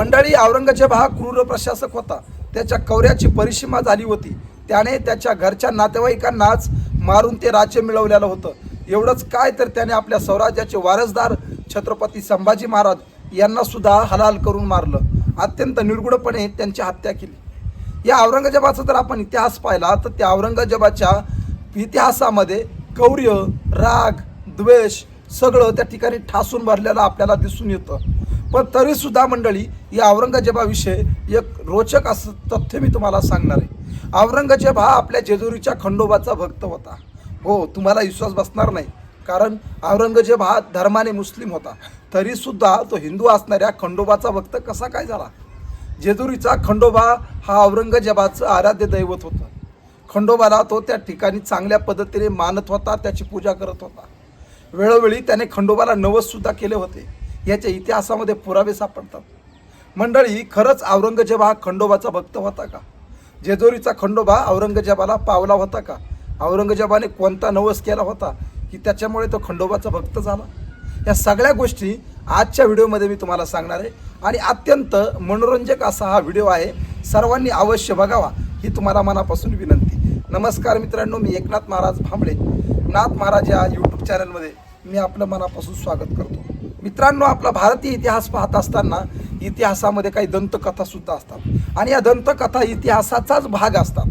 मंडळी औरंगजेब हा क्रूर प्रशासक होता. त्याच्या कवऱ्याची परिसीमा झाली होती. त्याने त्याच्या घरच्या नातेवाईकांनाच मारून ते राज्य मिळवलेलं होतं. एवढंच काय तर त्याने आपल्या स्वराज्याचे वारसदार छत्रपती संभाजी महाराज यांना सुद्धा हलाल करून मारलं. अत्यंत निर्गुणपणे त्यांची हत्या केली. या औरंगजेबाचा जर आपण इतिहास पाहिला तर त्या औरंगजेबाच्या इतिहासामध्ये कौर्य राग द्वेष सगळं त्या ठिकाणी ठासून भरलेलं आपल्याला दिसून येतं. पण तरीसुद्धा मंडळी या औरंगजेबाविषयी एक रोचक असं तथ्य मी तुम्हाला सांगणार आहे. औरंगजेब हा आपल्या जेजुरीच्या खंडोबाचा भक्त होता. हो तुम्हाला विश्वास बसणार नाही. कारण औरंगजेब हा धर्माने मुस्लिम होता. तरीसुद्धा तो हिंदू असणाऱ्या खंडोबाचा भक्त कसा काय झाला? जेजुरीचा खंडोबा हा औरंगजेबाचं आराध्य दैवत होतं. खंडोबाला तो त्या ठिकाणी चांगल्या पद्धतीने मानत होता त्याची पूजा करत होता. वेळोवेळी त्याने खंडोबाला नवससुद्धा केले होते. याच्या इतिहासामध्ये पुरावे सापडतात. मंडळी खरंच औरंगजेब हा खंडोबाचा भक्त होता का? जेजुरीचा खंडोबा औरंगजेबाला पावला होता का? औरंगजेबाने कोणता नवस केला होता? की त्याच्यामुळे तो खंडोबाचा भक्त झाला? या सगळ्या गोष्टी आजच्या व्हिडिओमध्ये मी तुम्हाला सांगणार आहे. आणि अत्यंत मनोरंजक असा हा व्हिडिओ आहे. सर्वांनी अवश्य बघावा ही तुम्हाला मनापासून विनंती. नमस्कार मित्रांनो मी एकनाथ महाराज भांबळे. नाथ महाराज या यूट्यूब चॅनलमध्ये मी आपलं मनापासून स्वागत करतो. मित्रांनो आपला भारतीय इतिहास पाहत असताना इतिहासामध्ये काही दंतकथासुद्धा असतात. आणि या दंतकथा इतिहासाचाच भाग असतात.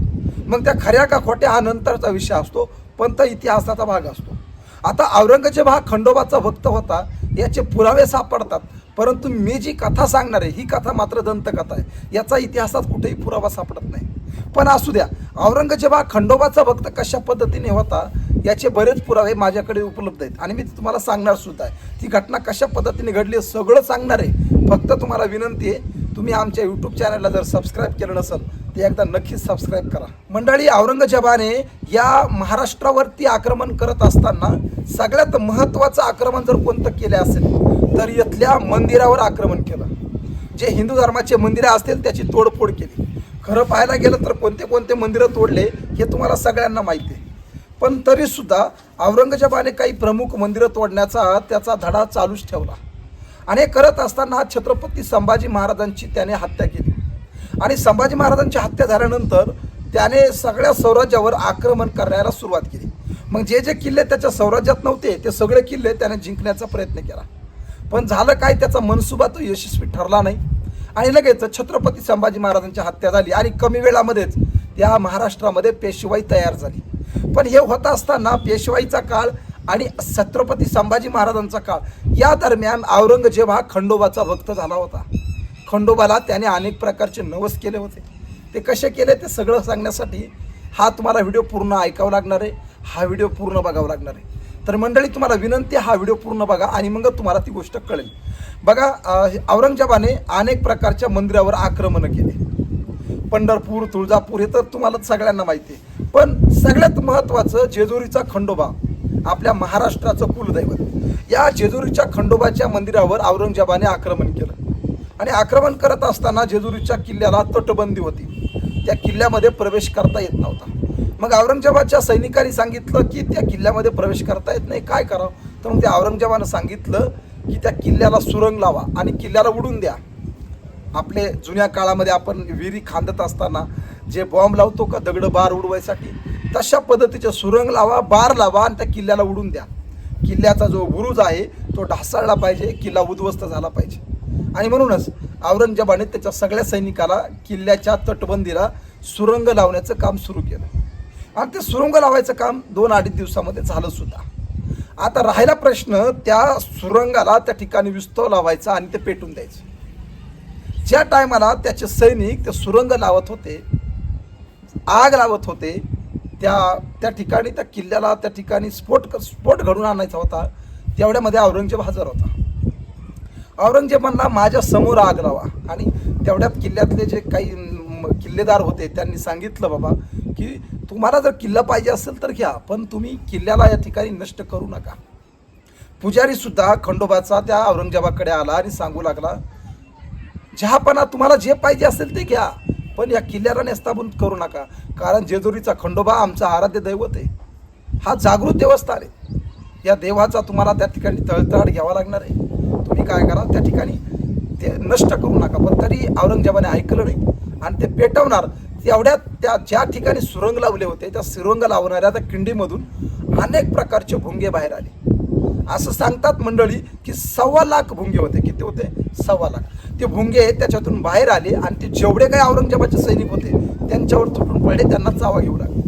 मग त्या खऱ्या का खोट्या हा नंतरचा विषय असतो पण तो इतिहासाचा भाग असतो. आता औरंगजेब हा खंडोबाचा भक्त होता याचे पुरावे सापडतात परंतु मी जी कथा सांगणार आहे ही कथा मात्र दंतकथा आहे. याचा इतिहासात कुठेही पुरावा सापडत नाही. पण असू द्या औरंगजेब हा खंडोबाचा भक्त कशा पद्धतीने होता याचे बरेच पुरावे माझ्याकडे उपलब्ध आहेत. आणि मी तुम्हाला सांगणार सुद्धा आहे. ती घटना कशा पद्धतीने घडली आहे सगळं सांगणार आहे. फक्त तुम्हाला विनंती आहे तुम्ही आमच्या यूट्यूब चॅनलला जर सबस्क्राईब केलं नसेल ते एकदा नक्कीच सबस्क्राईब करा. मंडळी औरंगजेबाने या महाराष्ट्रावरती आक्रमण करत असताना सगळ्यात महत्त्वाचं आक्रमण जर कोणतं केलं असेल तर इथल्या मंदिरावर आक्रमण केलं. जे हिंदू धर्माचे मंदिरं असतील त्याची तोडफोड केली. खरं पाहायला गेलं तर कोणते कोणते मंदिरं तोडले हे तुम्हाला सगळ्यांना माहिती आहे. पण तरीसुद्धा औरंगजेबाने काही प्रमुख मंदिरं तोडण्याचा त्याचा धडा चालूच ठेवला. आणि हे करत असताना छत्रपती संभाजी महाराजांची त्याने हत्या केली. आणि संभाजी महाराजांची हत्या झाल्यानंतर त्याने सगळ्या स्वराज्यावर आक्रमण करण्याला सुरुवात केली. मग जे जे किल्ले त्याच्या स्वराज्यात नव्हते ते सगळे किल्ले त्याने जिंकण्याचा प्रयत्न केला. पण झालं काय त्याचा मनसुबा तो यशस्वी ठरला नाही. आणि लगेच छत्रपती संभाजी महाराजांची हत्या झाली आणि कमी वेळामध्येच त्या महाराष्ट्रामध्ये पेशवाई तयार झाली. पण हे होत असताना पेशवाईचा काळ आणि छत्रपती संभाजी महाराजांचा काळ या दरम्यान औरंगजेब हा खंडोबाचा भक्त झाला होता. खंडोबाला त्याने अनेक प्रकारचे नवस केले होते. ते कसे केले ते सगळं सांगण्यासाठी हा तुम्हाला व्हिडिओ पूर्ण ऐकावा लागणार आहे. हा व्हिडिओ पूर्ण बघावा लागणार आहे. तर मंडळी तुम्हाला विनंती हा व्हिडिओ पूर्ण बघा आणि मग तुम्हाला ती गोष्ट कळेल. बघा औरंगजेबाने अनेक प्रकारच्या मंदिरावर आक्रमणं केली. पंढरपूर तुळजापूर हे तर तुम्हाला सगळ्यांना माहिती आहे. पण सगळ्यात महत्त्वाचं जेजुरीचा खंडोबा आपल्या महाराष्ट्राचं कुलदैवत. या जेजुरीच्या खंडोबाच्या मंदिरावर औरंगजेबाने आक्रमण केलं. आणि आक्रमण करत असताना जेजुरीच्या किल्ल्याला तटबंदी होती. त्या किल्ल्यामध्ये प्रवेश करता येत नव्हता. मग औरंगजेबाच्या सैनिकांनी सांगितलं की त्या किल्ल्यामध्ये प्रवेश करता येत नाही. काय करावं? तर मग त्या औरंगजेबानं सांगितलं की त्या किल्ल्याला सुरंग लावा आणि किल्ल्याला उडून द्या. आपले जुन्या काळामध्ये आपण विहिरी खांदत असताना जे बॉम्ब लावतो का दगडं बार उडवायसाठी तशा पद्धतीचे सुरंग लावा बार लावा आणि त्या किल्ल्याला उडून द्या. किल्ल्याचा जो बुरुज आहे तो ढासळला पाहिजे किल्ला उद्ध्वस्त झाला पाहिजे. आणि म्हणूनच औरंगजेबाने त्याच्या सगळ्या सैनिकाला किल्ल्याच्या तटबंदीला सुरंग लावण्याचं काम सुरू केलं. आणि ते सुरंग लावायचं काम दोन अडीच दिवसामध्ये झालं सुद्धा. आता राहिला प्रश्न त्या सुरंगाला त्या ठिकाणी विस्तव लावायचा आणि ते पेटून द्यायचं. ज्या टायमाला त्याचे सैनिक ते सुरंग लावत होते आग लावत होते त्या त्या ठिकाणी त्या किल्ल्याला त्या ठिकाणी स्फोट स्फोट घडून आणायचा होता. तेवढ्यामध्ये औरंगजेब हजर होता. औरंगजेब म्हणला माझ्यासमोर आग लावा आणि तेवढ्यात किल्ल्यातले जे काही किल्लेदार होते त्यांनी सांगितलं बाबा की तुम्हाला जर किल्ला पाहिजे असेल तर घ्या पण तुम्ही किल्ल्याला या ठिकाणी नष्ट करू नका. पुजारी सुद्धा खंडोबाचा त्या औरंगजेबाकडे आला आणि सांगू लागला जहापणा तुम्हाला जे पाहिजे असेल ते घ्या पण या किल्ल्याला नेस्ताबूत करू नका. कारण जेजुरीचा खंडोबा आमचा आराध्य दैवत आहे. हा जागृत देवस्थान आहे. या देवाचा तुम्हाला त्या ठिकाणी तळतळ घ्यावा लागणार आहे. तुम्ही काय करा त्या ठिकाणी ते नष्ट करू नका. पण तरी औरंगजेबाने ऐकलं नाही आणि ते पेटवणार. तेवढ्या त्या ज्या ठिकाणी सुरंग लावले होते त्या सुरंग लावणाऱ्या त्या किंडीमधून अनेक प्रकारचे भुंगे बाहेर आले. असं सांगतात मंडळी की सव्वा लाख भुंगे होते. किती होते? सव्वा लाख. ते भुंगे त्याच्यातून बाहेर आले आणि ते जेवढे काही औरंगजेबाचे सैनिक होते त्यांच्यावर तुटून पडले त्यांना चावा घेऊ लागले.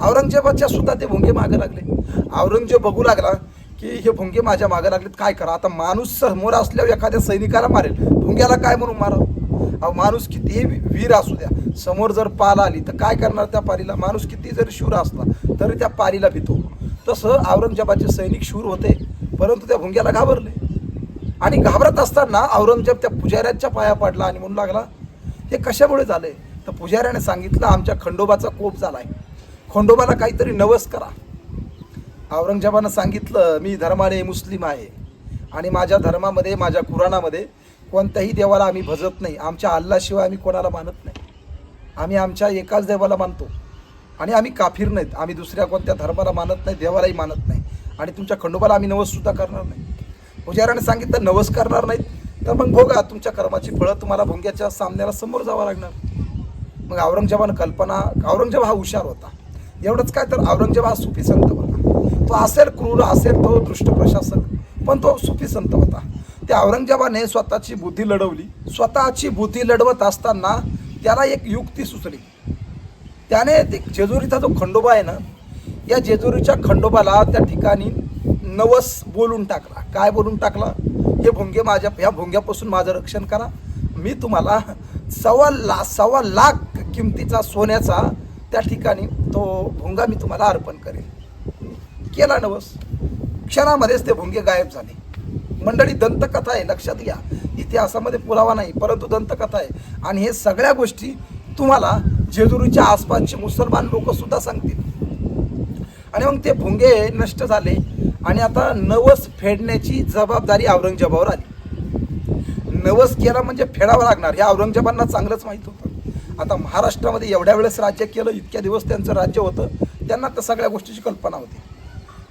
औरंगजेबाच्या सुद्धा ते भुंगे मागे लागले. औरंगजेब बघू लागला की हे भुंगे माझ्या मागे लागलेत काय करा? आता माणूस समोर असल्यावर एखाद्या सैनिकाला मारेल. भुंग्याला काय म्हणून मारावं? अहो माणूस कितीही वीर असू द्या समोर जर पाल आली तर काय करणार त्या पारीला माणूस किती जरी शूर असला तरी त्या पारीला भीतो तसं औरंगजेबाचे सैनिक शूर होते. परंतु त्या भुंग्याला घाबरले. आणि घाबरत असताना औरंगजेब त्या पुजाऱ्याच्या पाया पडला आणि म्हणू लागला हे कशामुळे झाले? तर पुजाऱ्याने सांगितलं आमच्या खंडोबाचा कोप झाला आहे खंडोबाला काहीतरी नवस करा. औरंगजेबानं सांगितलं मी धर्माने मुस्लिम आहे आणि माझ्या धर्मामध्ये माझ्या कुराणामध्ये कोणत्याही देवाला आम्ही भजत नाही. आमच्या अल्लाशिवाय आम्ही कोणाला मानत नाही. आम्ही आमच्या एकाच देवाला मानतो आणि आम्ही काफीर नाहीत. आम्ही दुसऱ्या कोणत्या धर्माला मानत नाही देवालाही मानत नाही. आणि तुमच्या खंडोबाला आम्ही नवससुद्धा करणार नाही. पुजाऱ्याने सांगितलं नवस करणार नाहीत. तर मग भोगा तुमच्या कर्माची फळं तुम्हाला भोंग्याच्या सामन्याला समोर जावं लागणार. मग औरंगजेबानं कल्पना औरंगजेब हा हुशार होता. एवढंच काय तर औरंगजेब हा सुफी संत होता. तो असेल क्रूर असेल तो दृष्ट प्रशासक पण तो सुफी संत होता. त्या औरंगजेबाने स्वतःची बुद्धी लढवली. स्वतःची बुद्धी लढवत असताना त्याला एक युक्ती सुचली. त्याने ते जेजुरीचा जो खंडोबा आहे ना या जेजुरीच्या खंडोबाला त्या ठिकाणी नवस बोलून टाकला. काय बोलून टाकला? हे भुंगे माझ्या ह्या भुंग्यापासून माझं रक्षण करा. मी तुम्हाला सव्वा ला सव्वा लाख किमतीचा सोन्याचा त्या ठिकाणी तो भुंगा मी तुम्हाला अर्पण करेन. केला नवस. क्षणामध्येच ते भुंगे गायब झाले. मंडळी दंतकथा आहे लक्षात घ्या. इतिहासामध्ये पुरावा नाही परंतु दंतकथा आहे. आणि हे सगळ्या गोष्टी तुम्हाला जेजुरीच्या आसपासचे मुसलमान लोकसुद्धा सांगतील. आणि मग ते भुंगे नष्ट झाले आणि आता नवस फेडण्याची जबाबदारी औरंगजेबावर आली. नवस केला म्हणजे फेडावं लागणार हे औरंगजेबांना चांगलंच माहीत होतं. आता महाराष्ट्रामध्ये एवढ्या वेळेस राज्य केलं इतक्या दिवस त्यांचं राज्य होतं त्यांना त्या सगळ्या गोष्टीची कल्पना होती.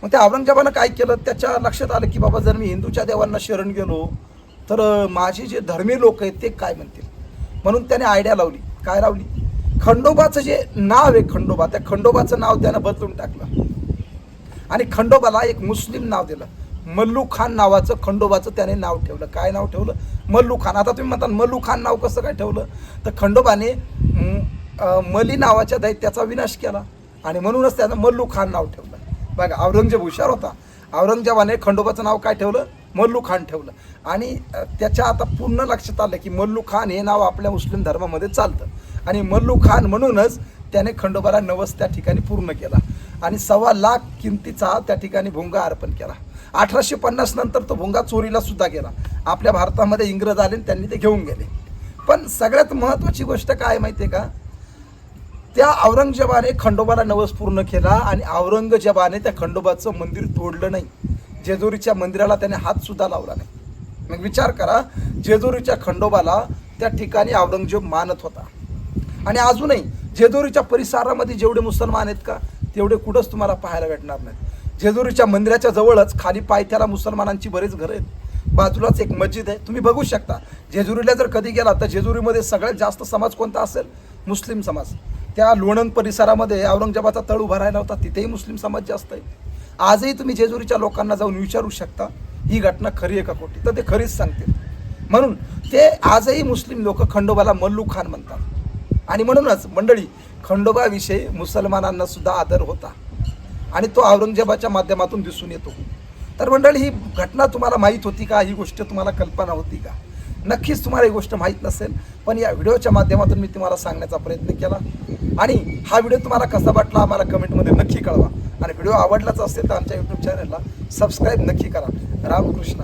मग त्या औरंगजेबानं काय केलं त्याच्या लक्षात आलं की बाबा जर मी हिंदूच्या देवांना शरण गेलो तर माझे जे धर्मी लोक आहेत ते काय म्हणतील? म्हणून त्याने आयडिया लावली. काय लावली? खंडोबाचं जे नाव आहे खंडोबा त्या खंडोबाचं नाव त्यानं बदलून टाकलं. आणि खंडोबाला एक मुस्लिम नाव दिलं. मल्लू खान नावाचं खंडोबाचं त्याने नाव ठेवलं. काय नाव ठेवलं? मल्लू खान. आता तुम्ही म्हणता मल्लू खान नाव कसं काय ठेवलं? तर खंडोबाने मली नावाच्या दैत्याचा विनाश केला आणि म्हणूनच त्यानं मल्लू खान नाव ठेवलं. बघा औरंगजेब हुशार होता. औरंगजेबाने खंडोबाचं नाव काय ठेवलं? मल्लू खान ठेवलं. आणि त्याच्या आता पूर्ण लक्षात आलं की मल्लू खान हे नाव आपल्या मुस्लिम धर्मामध्ये चालतं. आणि मल्लू खान म्हणूनच त्याने खंडोबाला नवस त्या ठिकाणी पूर्ण केला. आणि सव्वा लाख किमतीचा त्या ठिकाणी भुंगा अर्पण केला. अठराशे पन्नास नंतर तो भुंगा चोरीला सुद्धा गेला. आपल्या भारतामध्ये इंग्रज आले आणि त्यांनी ते घेऊन गेले. पण सगळ्यात महत्त्वाची गोष्ट काय माहिती आहे का? त्या औरंगजेबाने खंडोबाला नवस पूर्ण केला आणि औरंगजेबाने त्या खंडोबाचं मंदिर तोडलं नाही. जेजुरीच्या मंदिराला त्याने हात सुद्धा लावला नाही. मग विचार करा जेजुरीच्या खंडोबाला त्या ठिकाणी औरंगजेब मानत होता. आणि अजूनही जेजुरीच्या परिसरामध्ये जेवढे मुसलमान आहेत का तेवढे कुठंच तुम्हाला पाहायला भेटणार नाहीत. जेजुरीच्या मंदिराच्या जवळच खाली पायथ्याला मुसलमानांची बरेच घरं आहेत. बाजूलाच एक मस्जिद आहे. तुम्ही बघू शकता जेजुरीला जर कधी गेला तर जेजुरीमध्ये सगळ्यात जास्त समाज कोणता असेल? मुस्लिम समाज. त्या लोणंद परिसरामध्ये औरंगजेबाचा तळ उभा राहिला होता तिथेही मुस्लिम समाज जास्त आहे. आजही तुम्ही जेजुरीच्या लोकांना जाऊन विचारू शकता ही घटना खरी आहे का खोटी? तर ते खरीच सांगतील. म्हणून ते आजही मुस्लिम लोक खंडोबाला मल्लू खान म्हणतात. आणि म्हणूनच मंडळी खंडोबाविषयी मुसलमानांना सुद्धा आदर होता. आणि तो औरंगजेबाच्या माध्यमातून दिसून येतो. तर मंडळी ही घटना तुम्हाला माहीत होती का? ही गोष्ट तुम्हाला कल्पना होती का? नक्कीच तुम्हाला ही गोष्ट माहीत नसेल पण या व्हिडिओच्या माध्यमातून मी तुम्हाला सांगण्याचा प्रयत्न केला. आणि हा व्हिडिओ तुम्हाला कसा वाटला आम्हाला कमेंटमध्ये नक्की कळवा. आणि व्हिडिओ आवडलाच असेल तर आमच्या यूट्यूब चॅनलला सबस्क्राईब नक्की करा. रामकृष्ण